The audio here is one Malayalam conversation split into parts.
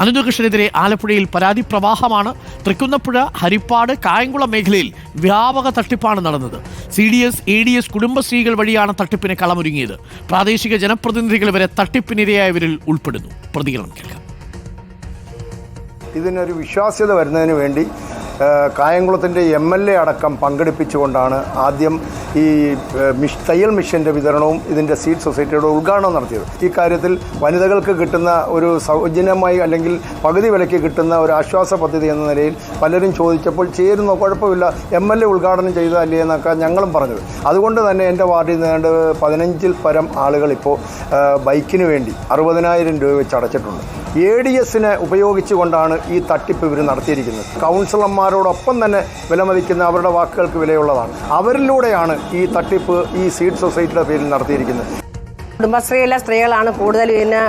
അനന്തകൃഷ്ണനെതിരെ ആലപ്പുഴയിൽ പരാതി പ്രവാഹമാണ്. തൃക്കുന്നപ്പുഴ ഹരിപ്പാട് കായംകുളം മേഖലയിൽ വ്യാപക തട്ടിപ്പാണ് നടന്നത്. C D S A D S കുടുംബശ്രീകൾ വഴിയാണ് തട്ടിപ്പിന് കളമൊരുങ്ങിയത്. പ്രാദേശിക ജനപ്രതിനിധികൾ വരെ തട്ടിപ്പിനിരയായവരിൽ ഉൾപ്പെടുന്നു. പ്രതികരണം കേൾക്കാം. ഇതിനൊരു വിശ്വാസ്യത വരുന്നതിന് വേണ്ടി കായംകുളത്തിന്റെ എം എൽ എ അടക്കം പങ്കെടുപ്പിച്ചുകൊണ്ടാണ് ആദ്യം ഈ മിഷ് തയ്യൽ മിഷന്റെ വിതരണവും ഇതിന്റെ സീഡ് സൊസൈറ്റിയുടെ ഉദ്ഘാടനം നടത്തിയത്. ഈ കാര്യത്തിൽ വനിതകൾക്ക് കിട്ടുന്ന ഒരു സൗജന്യമായി അല്ലെങ്കിൽ പകുതി വിലയ്ക്ക് കിട്ടുന്ന ഒരു ആശ്വാസ പദ്ധതി എന്ന നിലയിൽ പലരും ചോദിച്ചപ്പോൾ ചേരുന്നു കുഴപ്പമില്ല എം എൽ എ ഉദ്ഘാടനം ചെയ്തതല്ലേ എന്നൊക്കെ ഞങ്ങളും പറഞ്ഞത്. അതുകൊണ്ട് തന്നെ എന്റെ വാർഡിൽ നിന്നാണ്ട് പതിനഞ്ചിൽ പരം ആളുകൾ ഇപ്പോൾ ബൈക്കിന് വേണ്ടി അറുപതിനായിരം രൂപ വെച്ച് അടച്ചിട്ടുണ്ട്. എ ഡി എസിനെ ഉപയോഗിച്ചുകൊണ്ടാണ് ഈ തട്ടിപ്പ് ഇവർ നടത്തിയിരിക്കുന്നത്. കൗൺസിലർമാരോടൊപ്പം തന്നെ വിലമതിക്കുന്ന അവരുടെ വാക്കുകൾക്ക് വിലയുള്ളതാണ്. അവരിലൂടെയാണ് ഈ തട്ടിപ്പ് ഈ സീഡ് സൊസൈറ്റിയുടെ പേരിൽ നടത്തിയിരിക്കുന്നത്. കുടുംബശ്രീയിലെ സ്ത്രീകളാണ് കൂടുതൽ ഇതിന്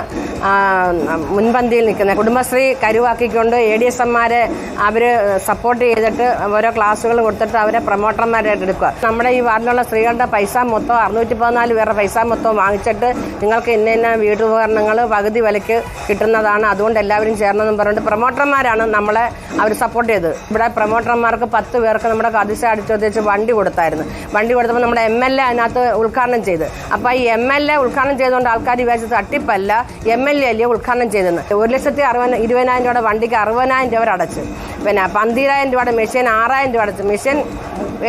മുൻപന്തിയിൽ നിൽക്കുന്നത്. കുടുംബശ്രീ കരുവാക്കിക്കൊണ്ട് എ ഡി എസ് എമ്മാരെ അവർ സപ്പോർട്ട് ചെയ്തിട്ട് ഓരോ ക്ലാസ്സുകൾ കൊടുത്തിട്ട് അവരെ പ്രൊമോട്ടർമാരായിട്ട് എടുക്കുക. നമ്മുടെ ഈ വാർഡിലുള്ള സ്ത്രീകളുടെ പൈസ മൊത്തം അറുന്നൂറ്റി പതിനാല് പേരുടെ പൈസ മൊത്തം വാങ്ങിച്ചിട്ട് നിങ്ങൾക്ക് ഇന്ന ഇന്ന വീട്ടുപകരണങ്ങൾ പകുതി വിലയ്ക്ക് കിട്ടുന്നതാണ്. അതുകൊണ്ട് എല്ലാവരും ചേർന്നതെന്ന് പറഞ്ഞിട്ട് പ്രൊമോട്ടർമാരാണ് നമ്മളെ അവർ സപ്പോർട്ട് ചെയ്തത്. ഇവിടെ പ്രൊമോട്ടർമാർക്ക് പത്ത് പേർക്ക് നമ്മുടെ കതിശ അടിച്ചോദിച്ച് വണ്ടി കൊടുത്തായിരുന്നു. വണ്ടി കൊടുത്തപ്പോൾ നമ്മുടെ എം എൽ എ അതിനകത്ത് ഉദ്ഘാടനം ചെയ്ത്. അപ്പോൾ ഈ എം എൽ എ ഉദ്ഘാടനം ചെയ്തുകൊണ്ട് ആൾക്കാർ വിചാരിച്ചത് തട്ടിപ്പല്ല. എം എൽ എ അല്ലേ ഉദ്ഘാടനം ചെയ്തെന്ന് ഒരു ലക്ഷത്തി അറുപത് ഇരുപതിനായിരം രൂപയുടെ വണ്ടിക്ക് അറുപതിനായിരം രൂപ അടച്ചു. പിന്നെ പന്തിരായിരം രൂപയുടെ മെഷീൻ ആറായിരം രൂപ അടച്ചു. മെഷീൻ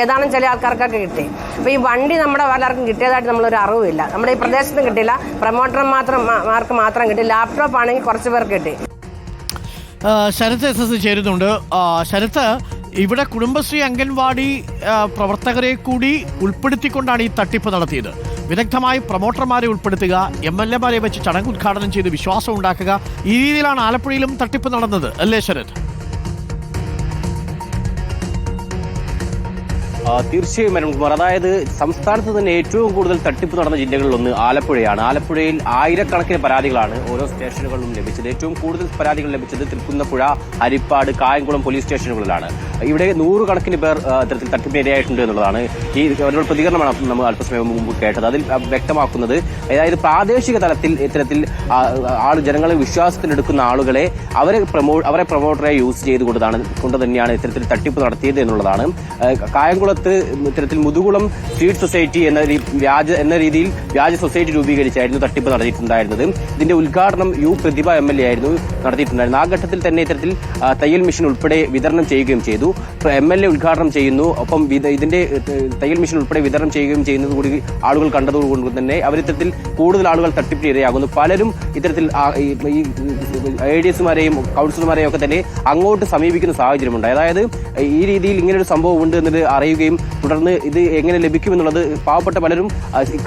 ഏതാനും ചില ആൾക്കാർക്കൊക്കെ കിട്ടി. അപ്പോൾ ഈ വണ്ടി നമ്മുടെ പലർക്കും കിട്ടിയതായിട്ട് നമ്മളൊരു അറിവില്ല. നമ്മുടെ ഈ പ്രദേശത്തും കിട്ടില്ല പ്രൊമോട്ടർ മാത്രം മാർക്ക് മാത്രം കിട്ടി. ലാപ്ടോപ്പ് ആണെങ്കിൽ കുറച്ച് പേർക്ക് കിട്ടി. ശരത് എസ് എസ് ചേരുന്നുണ്ട്. ശരത് ഇവിടെ കുടുംബശ്രീ അംഗൻവാടി പ്രവർത്തകരെ കൂടി ഉൾപ്പെടുത്തിക്കൊണ്ടാണ് ഈ തട്ടിപ്പ് നടത്തിയത്. വിദഗ്ധമായി പ്രൊമോട്ടർമാരെ ഉൾപ്പെടുത്തുക എം എൽ എമാരെ വെച്ച് ചടങ്ങ് ഉദ്ഘാടനം ചെയ്ത് വിശ്വാസം ഉണ്ടാക്കുക ഈ രീതിയിലാണ് ആലപ്പുഴയിലും തട്ടിപ്പ് നടന്നത് അല്ലേ ശരത്? തീർച്ചയായും അരുൺകുമാർ അതായത് സംസ്ഥാനത്ത് തന്നെ ഏറ്റവും കൂടുതൽ തട്ടിപ്പ് നടന്ന ജില്ലകളിൽ ഒന്ന് ആലപ്പുഴയാണ്. ആലപ്പുഴയിൽ ആയിരക്കണക്കിന് പരാതികളാണ് ഓരോ സ്റ്റേഷനുകളിലും ലഭിച്ചത്. ഏറ്റവും കൂടുതൽ പരാതികൾ ലഭിച്ചത് തൃക്കുന്നപ്പുഴ ഹരിപ്പാട് കായംകുളം പോലീസ് സ്റ്റേഷനുകളിലാണ്. ഇവിടെ നൂറുകണക്കിന് പേർ ഇത്തരത്തിൽ തട്ടിപ്പിനിരയായിട്ടുണ്ട് എന്നുള്ളതാണ് ഈ അവരുടെ പ്രതികരണമാണ് നമ്മൾ അല്പസമയം മുമ്പ് കേട്ടത്. അതിൽ വ്യക്തമാക്കുന്നത് അതായത് പ്രാദേശിക തലത്തിൽ ഇത്തരത്തിൽ ആൾ ജനങ്ങളെ വിശ്വാസത്തിലെടുക്കുന്ന ആളുകളെ അവരെ പ്രമോ അവരെ പ്രൊമോട്ടറെ യൂസ് ചെയ്തുകൊണ്ടാണ് കൊണ്ട് തന്നെയാണ് ഇത്തരത്തിൽ തട്ടിപ്പ് നടത്തിയത് എന്നുള്ളതാണ്. ആ, കായംകുളത്ത് ഇത്തരത്തിൽ മുതുകുളം സ്ട്രീറ്റ് സൊസൈറ്റി എന്ന വ്യാജ എന്ന രീതിയിൽ വ്യാജ സൊസൈറ്റി രൂപീകരിച്ചായിരുന്നു തട്ടിപ്പ് നടത്തിയിട്ടുണ്ടായിരുന്നത്. ഇതിന്റെ ഉദ്ഘാടനം U Prathibha M L A ആയിരുന്നു നടത്തിയിട്ടുണ്ടായിരുന്നു ആ ഘട്ടത്തിൽ തന്നെ ഇത്തരത്തിൽ തയ്യൽ മെഷീൻ ഉൾപ്പെടെ വിതരണം ചെയ്യുകയും ചെയ്തു. എം എൽ എ ഉദ്ഘാടനം ചെയ്യുന്നു. ഒപ്പം ഇതിന്റെ തയ്യൽ മെഷീൻ ഉൾപ്പെടെ വിതരണം ചെയ്യുകയും ചെയ്യുന്നത് കൂടി ആളുകൾ കണ്ടതുകൊണ്ട് തന്നെ അവരിത്തരത്തിൽ കൂടുതൽ ആളുകൾ തട്ടിപ്പിന് ഇരയാകുന്നു പലരും ഇത്തരത്തിൽ എ ഡി എസുമാരെയും കൗൺസിലർമാരെയും ഒക്കെ തന്നെ അങ്ങോട്ട് സമീപിക്കുന്ന സാഹചര്യമുണ്ട്. അതായത് ഈ രീതിയിൽ ഇങ്ങനൊരു സംഭവം ഉണ്ട് എന്നത് അറിയുകയും തുടർന്ന് ഇത് എങ്ങനെ ലഭിക്കുമെന്നുള്ളത് പാവപ്പെട്ട പലരും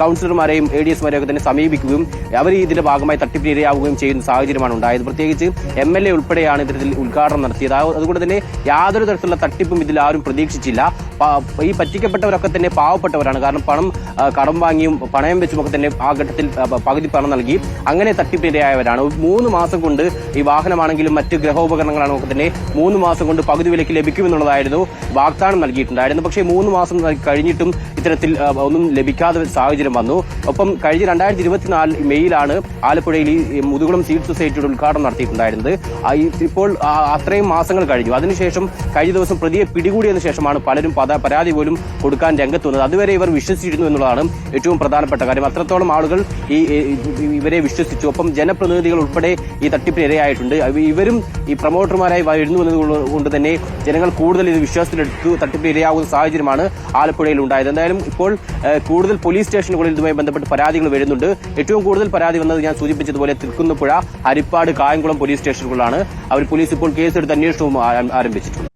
കൗൺസിലർമാരെയും എ ഡി എസുമാരെയും ഒക്കെ തന്നെ സമീപിക്കുകയും അവർ ഇതിന്റെ ഭാഗമായി തട്ടിപ്പിന് ഇരയാവുകയും ചെയ്യുന്ന സാഹചര്യമാണ് ഉണ്ടായത്. പ്രത്യേകിച്ച് എം എൽ എ ഉൾപ്പെടെയാണ് ഇത്തരത്തിൽ ഉദ്ഘാടനം നടത്തിയത്. അതുകൊണ്ട് തന്നെ യാതൊരു തരത്തിലുള്ള തട്ടിപ്പും ഇതിൽ ആരും പ്രതീക്ഷിച്ചില്ല. ഈ പറ്റിക്കപ്പെട്ടവരൊക്കെ തന്നെ പാവപ്പെട്ടവരാണ്. കാരണം പണം കടം വാങ്ങിയും പണയം വെച്ചും ഒക്കെ തന്നെ ആ ഘട്ടത്തിൽ പകുതി പണം നൽകി അങ്ങനെ തട്ടിപ്പിനിരയായവരാണ്. മൂന്ന് മാസം കൊണ്ട് ഈ വാഹനമാണെങ്കിലും മറ്റ് ഗ്രഹോപകരണങ്ങളാണെങ്കിൽ തന്നെ മൂന്ന് മാസം കൊണ്ട് പകുതി വിലയ്ക്ക് ലഭിക്കുമെന്നുള്ളതായിരുന്നു വാഗ്ദാനം നൽകിയിട്ടുണ്ടായിരുന്നു പക്ഷേ മൂന്ന് മാസം കഴിഞ്ഞിട്ടും ഇത്തരത്തിൽ ഒന്നും ലഭിക്കാതെ സാഹചര്യം വന്നു. ഒപ്പം കഴിഞ്ഞ രണ്ടായിരത്തി ഇരുപത്തിനാല് മെയ്യിലാണ് ആലപ്പുഴയിൽ ഈ മുതുകുളം സീഡ് സൊസൈറ്റിയുടെ ഉദ്ഘാടനം നടത്തിയിട്ടുണ്ടായിരുന്നത്. ഇപ്പോൾ അത്രയും മാസങ്ങൾ കഴിഞ്ഞു. അതിനുശേഷം കഴിഞ്ഞ ദിവസം പ്രതിയെ പിടികൂടിയതിനു ശേഷമാണ് പലരും പരാതി പോലും കൊടുക്കാൻ രംഗത്ത് വന്നത്. അതുവരെ ഇവർ വിശ്വസിച്ചിരുന്നു എന്നുള്ളതാണ് ഏറ്റവും പ്രധാനപ്പെട്ട കാര്യം. അത്രത്തോളം ആളുകൾ ഈ ഇവരെ വിശ്വസിച്ചു. ഒപ്പം ജനപ്രതിനിധികൾ ഉൾപ്പെടെ ഈ തട്ടിപ്പിന് ഇരയായിട്ടുണ്ട്. ഇവരും ഈ പ്രൊമോട്ടർമാരായി വരുന്നു എന്നതുകൊണ്ട് തന്നെ ജനങ്ങൾ കൂടുതൽ ഇത് വിശ്വാസത്തിലെടുത്തു തട്ടിപ്പിന് ഇരയാകുന്ന സാഹചര്യമാണ് ആലപ്പുഴയിൽ ഉണ്ടായത്. എന്തായാലും ഇപ്പോൾ കൂടുതൽ പോലീസ് സ്റ്റേഷനുകളിൽ ഇതുമായി ബന്ധപ്പെട്ട് പരാതികൾ വരുന്നുണ്ട്. ഏറ്റവും കൂടുതൽ പരാതി വന്നത് ഞാൻ സൂചിപ്പിച്ചതുപോലെ തൃക്കുന്നപ്പുഴ ഹരിപ്പാട് കായംകുളം പോലീസ് സ്റ്റേഷനുകളിലാണ്. അവർ പോലീസ് ഇപ്പോൾ കേസെടുത്ത് അന്വേഷണവും ആരംഭിച്ചിട്ടുണ്ട്.